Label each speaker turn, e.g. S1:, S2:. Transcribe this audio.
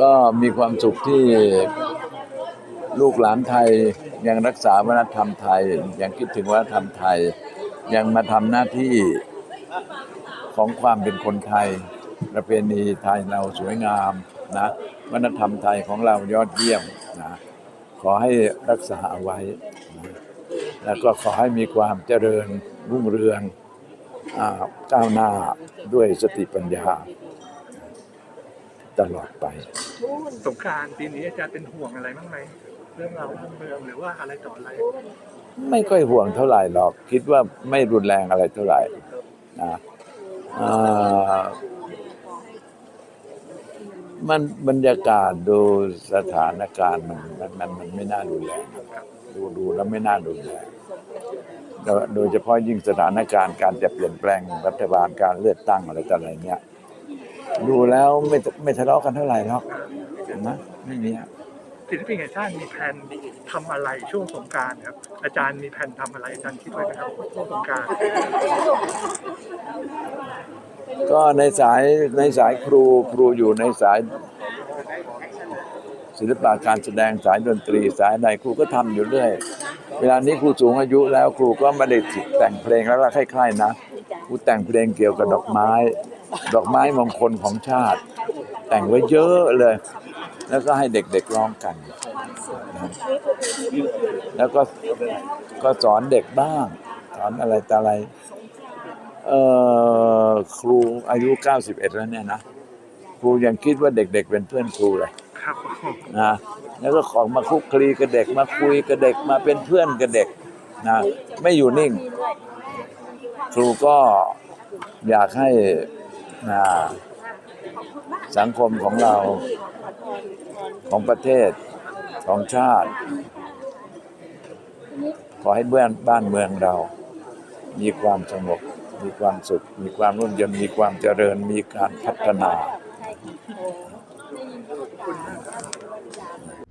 S1: ก็มีความสุขที่ลูกหลานไทยยังรักษาวัฒนธรรมไทย ยังคิดถึงวัฒนธรรมไทย ยังมาทำหน้าที่ของความเป็นคนไทย ประเพณีไทยเราสวยงามนะวัฒนธรรมไทยของเรายอดเยี่ยมนะขอให้รักษาเอาไว้นะแล้วก็ขอให้มีความเจริญรุ่งเรืองก้าวหน้าด้วยสติปัญญา ตลอดไป
S2: สงกรารปีนี้อาจารย์เป็นห่วงอะไรบ้างไหมเรื่องราวบ้านเมืองหรือว่าอะไรต่ออะไร
S1: ไม่ค่อยห่วงเท่าไหร่หรอก คิดว่าไม่รุนแรงอะไรเท่าไหร่นะอ่ามันบรรยากาศดูสถานการณ์มันมันมันมันไม่น่ารุนแรงนะครับดูดูแล้วไม่น่ารุนแรงโดยโดยเฉพาะยิ่งสถานการณ์การจะเปลี่ยนแปลงรัฐบาลการเลือกตั้งอะไรต่ออะไรเนี้ย ดูแล้วไม่ไม่ทะเลาะกันเท่าไหร่หรอกนะไม่มีอะ
S2: ศิลปินแห่งชาติมีแผนทำอะไรช่วงสงกรารครับ อาจารย์มีแผนทำอะไรอาจารย์คิดไว้ไหมครับช่วงสงกราร
S1: ก็ในสายในสายครูครูอยู่ในสาย ศิลปะการแสดงสายดนตรีสายใดครูก็ทำอยู่เรื่อย เวลานี้ครูสูงอายุแล้วครูก็ไม่ได้แต่งเพลงแล้วก็คล้ายๆนะครูแต่งเพลงเกี่ยวกับดอกไม้ ดอกไม้มงคลของชาติ แต่งไว้เยอะเลย แล้วก็ให้เด็กๆร้องกัน แล้วก็ก็สอนเด็กบ้างสอนอะไรต่อะไรเออครูอายุ 91 แล้วเนี่ยนะ ครูยังคิดว่าเด็กๆเป็นเพื่อนครูเลย
S2: ครับ
S1: นะแล้วก็ของมาคุกคลีกับเด็กมาคุยกับเด็กมาเป็นเพื่อนกับเด็กนะไม่อยู่นิ่ง ครูก็อยากให้นะสังคมของเราของประเทศของชาติ ขอให้เบื้องบ้านเมืองเรา มีความสงบมีความสุข มีความรุ่งเรืองมีความเจริญมีการพัฒนา
S2: 对。